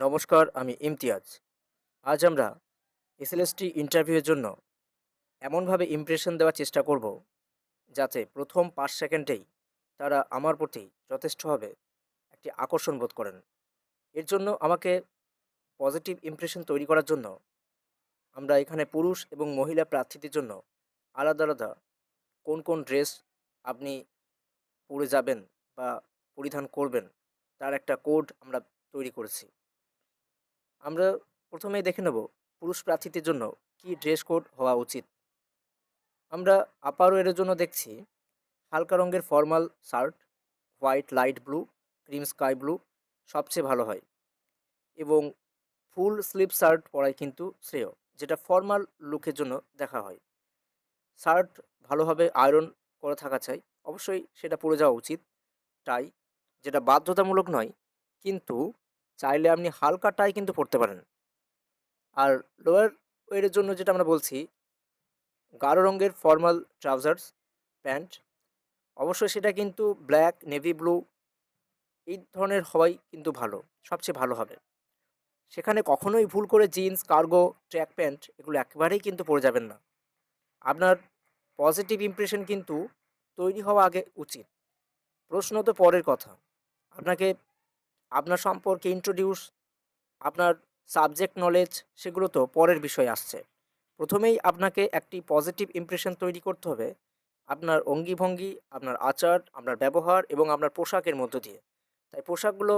নমস্কার, আমি ইমতিয়াজ। আজ আমরা এসএলএসটি ইন্টারভিউয়ের জন্য এমনভাবে ইমপ্রেশন দেওয়ার চেষ্টা করব যাতে প্রথম পাঁচ সেকেন্ডেই তারা আমার প্রতি যথেষ্টভাবে একটি আকর্ষণ বোধ করেন। এর জন্য আমাকে পজিটিভ ইমপ্রেশন তৈরি করার জন্য আমরা এখানে পুরুষ এবং মহিলা প্রার্থীদের জন্য আলাদা আলাদা কোন কোন ড্রেস আপনি পরে যাবেন বা পরিধান করবেন তার একটা কোড আমরা তৈরি করেছি। আমরা প্রথমেই দেখে নেব পুরুষ প্রার্থীদের জন্য কি ড্রেস কোড হওয়া উচিত। আমরা আপারও এর জন্য দেখছি হালকা রঙের formal shirt white light blue cream sky blue সবচেয়ে ভালো হয় এবং ফুল স্লিভ শার্ট পরাই কিন্তু শ্রেয়, যেটা ফর্মাল লুকের জন্য দেখা হয়। শার্ট ভালোভাবে আয়রন করে থাকা চাই, অবশ্যই সেটা পরে যাওয়া উচিত টাই যেটা বাধ্যতামূলক নয়, কিন্তু চাইলে আপনি হালকা টাই কিন্তু পরতে পারেন। আর লোয়ার ওয়েরের জন্য যেটা আমরা বলছি, গাঢ় রঙের ফর্মাল ট্রাউজার্স প্যান্ট অবশ্যই সেটা কিন্তু ব্ল্যাক নেভি ব্লু এই ধরনের হওয়াই কিন্তু ভালো, সবচেয়ে ভালো হবে। সেখানে কখনোই ভুল করে জিন্স কার্গো ট্র্যাক প্যান্ট এগুলো একেবারেই কিন্তু পরে যাবেন না। আপনার পজিটিভ ইমপ্রেশন কিন্তু তৈরি হওয়া আগে উচিত। প্রশ্ন তো পরের কথা। আপনাকে আপনার সম্পর্কে ইন্ট্রোডিউস আপনার সাবজেক্ট নলেজ সেগুলো তো পরের বিষয় আসছে। প্রথমেই আপনাকে একটি পজিটিভ ইমপ্রেশন তৈরি করতে হবে আপনার অঙ্গিভঙ্গি, আপনার আচার, আপনার ব্যবহার এবং আপনার পোশাকের মধ্য দিয়ে। তাই পোশাকগুলো,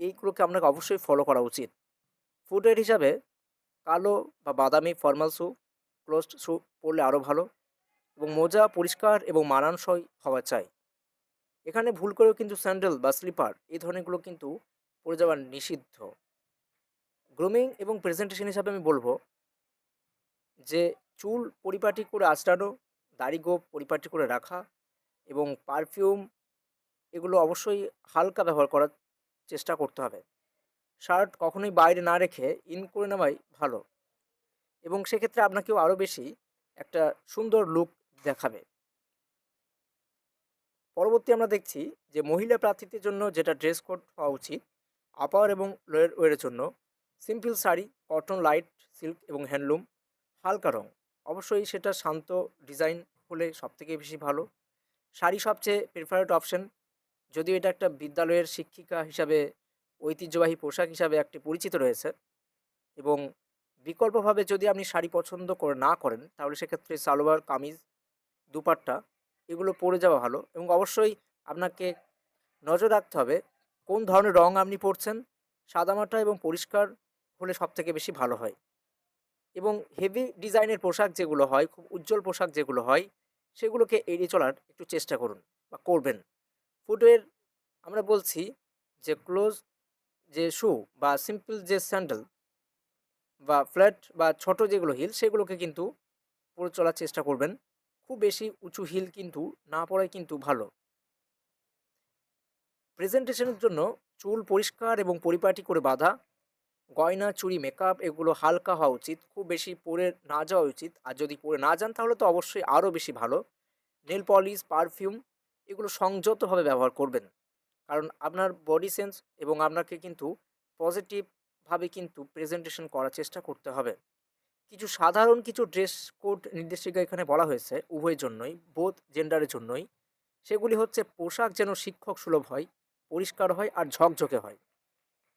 এইগুলোকে আপনাকে অবশ্যই ফলো করা উচিত। ফুডওয়্যার হিসাবে কালো বা বাদামি ফর্মাল শ্যু ক্লোজড শ্যু পরলে আরও ভালো এবং মোজা পরিষ্কার এবং মানানসই হওয়া চাই। এখানে ভুল করেও কিন্তু স্যান্ডেল বা স্লিপার এই ধরনেরগুলো কিন্তু পরে যাওয়া নিষিদ্ধ। গ্রুমিং এবং প্রেজেন্টেশন হিসাবে আমি বলব যে, চুল পরিপাটি করে আঁচড়ানো, দাড়ি গোপ পরিপাটি করে রাখা এবং পারফিউম এগুলো অবশ্যই হালকা ব্যবহার করার চেষ্টা করতে হবে। শার্ট কখনোই বাইরে না রেখে ইন করে নেওয়াই ভালো এবং সেক্ষেত্রে আপনাকেও আরও বেশি একটা সুন্দর লুক দেখাবে। পরবর্তী আমরা দেখছি যে মহিলা প্রার্থীদের জন্য যেটা ড্রেস কোড হওয়া উচিত আপার এবং লোয়ার ওয়ের জন্য। Simple sari cotton light silk এবং হ্যান্ডলুম হালকা রং। অবশ্যই সেটা শান্ত ডিজাইন হলে সবথেকে বেশি ভালো। শাড়ি সবচেয়ে প্রিফারেড অপশন যদিও এটা একটা বিদ্যালয়ের শিক্ষিকা হিসাবে, ঐতিহ্যবাহী পোশাক হিসাবে একটি পরিচিত রয়েছে এবং বিকল্পভাবে যদি আপনি শাড়ি পছন্দ করে, না করেন, তাহলে সেক্ষেত্রে সালোয়ার, কামিজ, দুপাট্টা এগুলো পরে যাওয়া ভালো এবং অবশ্যই আপনাকে নজর রাখতে হবে কোন ধরনের রং আপনি পরছেন সাদামাটা এবং পরিষ্কার হলে সব থেকে বেশি ভালো হয় এবং হেভি ডিজাইনের পোশাক যেগুলো হয়, খুব উজ্জ্বল পোশাক যেগুলো হয়, সেগুলোকে এড়িয়ে চলার একটু চেষ্টা করুন বা করবেন। ফুটওয়ের আমরা বলছি যে ক্লোজ যে শু বা সিম্পল যে স্যান্ডেল বা ফ্ল্যাট বা ছোট যেগুলো হিল সেগুলোকে কিন্তু পরে চলার চেষ্টা করবেন। খুব বেশি উঁচু হিল কিন্তু না পড়াই কিন্তু ভালো। প্রেজেন্টেশনের জন্য চুল পরিষ্কার এবং পরিপাটি করে বাঁধা, গয়না চুরি মেকআপ এগুলো হালকা হওয়া উচিত, খুব বেশি পরে না যাওয়া উচিত। আর যদি পরে না যান তাহলে তো অবশ্যই আরও বেশি ভালো। নেল পলিশ পারফিউম এগুলো সংযতভাবে ব্যবহার করবেন। কারণ আপনার বডি সেন্স এবং আপনাকে কিন্তু পজিটিভভাবে কিন্তু প্রেজেন্টেশন করার চেষ্টা করতে হবে। কিছু সাধারণ কিছু ড্রেস কোড নির্দেশিকা এখানে বলা হয়েছে উভয়ের জন্যই বোধ জেন্ডারের জন্যই। সেগুলি হচ্ছে পোশাক যেন শিক্ষক সুলভ হয়, পরিষ্কার হয় আর ঝকঝকে হয়।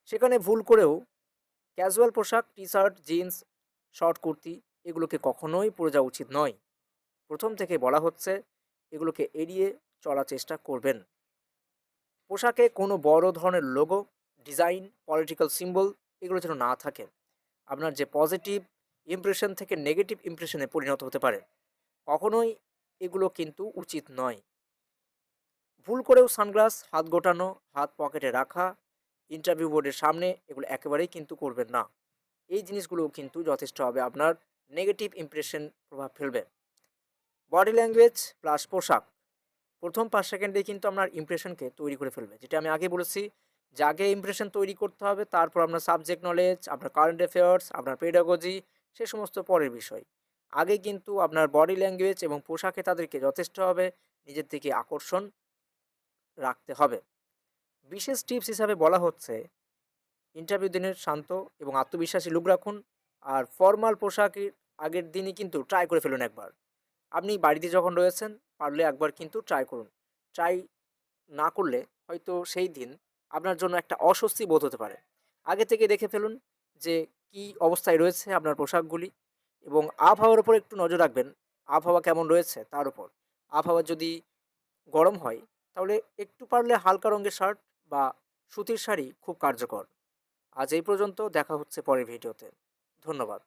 সেখানে ভুল করেও ক্যাজুয়াল পোশাক T shirt jeans short kurti এগুলোকে কখনোই পরে যাওয়া উচিত নয়। প্রথম থেকে বলা হচ্ছে এগুলোকে এড়িয়ে চলার চেষ্টা করবেন। পোশাকে কোনো বড় ধরনের লোগো ডিজাইন পলিটিক্যাল সিম্বল এগুলো যেন না থাকে। আপনার যে পজিটিভ ইমপ্রেশন থেকে নেগেটিভ ইমপ্রেশনে পরিণত হতে পারে। কখনোই এগুলো কিন্তু উচিত নয়। ভুল করেও সানগ্লাস, হাত গোটানো, হাত পকেটে রাখা ইন্টারভিউ বোর্ডের সামনে এগুলো একেবারেই কিন্তু করবেন না। এই জিনিসগুলো কিন্তু যথেষ্ট হবে, আপনার নেগেটিভ ইমপ্রেশন প্রভাব ফেলবে। বডি ল্যাঙ্গুয়েজ প্লাস পোশাক। প্রথম পাঁচ সেকেন্ডে কিন্তু আপনার ইমপ্রেশনকে তৈরি করে ফেলবে। যেটা আমি আগে বলেছি যে আগে ইমপ্রেশন তৈরি করতে হবে, তারপর আপনার সাবজেক্ট নলেজ আপনার কারেন্ট অ্যাফেয়ার্স আপনার পেডাগজি সে সমস্ত পরের বিষয়। আগে কিন্তু আপনার বডি ল্যাঙ্গুয়েজ এবং পোশাকে তাদেরকে যথেষ্টভাবে নিজের থেকে আকর্ষণ রাখতে হবে। বিশেষ টিপস হিসাবে বলা হচ্ছে ইন্টারভিউ দিনের শান্ত এবং আত্মবিশ্বাসী লুক রাখুন, আর ফর্মাল পোশাকের আগের দিনই কিন্তু ট্রাই করে ফেলুন একবার। আপনি বাড়িতে যখন রয়েছেন, পারলে একবার কিন্তু ট্রাই করুন। ট্রাই না করলে হয়তো সেই দিন আপনার জন্য একটা অস্বস্তি বোধ হতে পারে। আগে থেকে দেখে ফেলুন যে কি অবস্থায় রয়েছে আপনার পোশাকগুলি? এবং আবহাওয়ার উপর একটু নজর রাখবেন, আবহাওয়া কেমন রয়েছে তার উপর। আবহাওয়া যদি গরম হয়, তাহলে একটু পারলে হালকা রঙের শার্ট বা সুতির শাড়ি খুব কার্যকর। আজ এই পর্যন্ত, দেখা হচ্ছে পরের ভিডিওতে। ধন্যবাদ।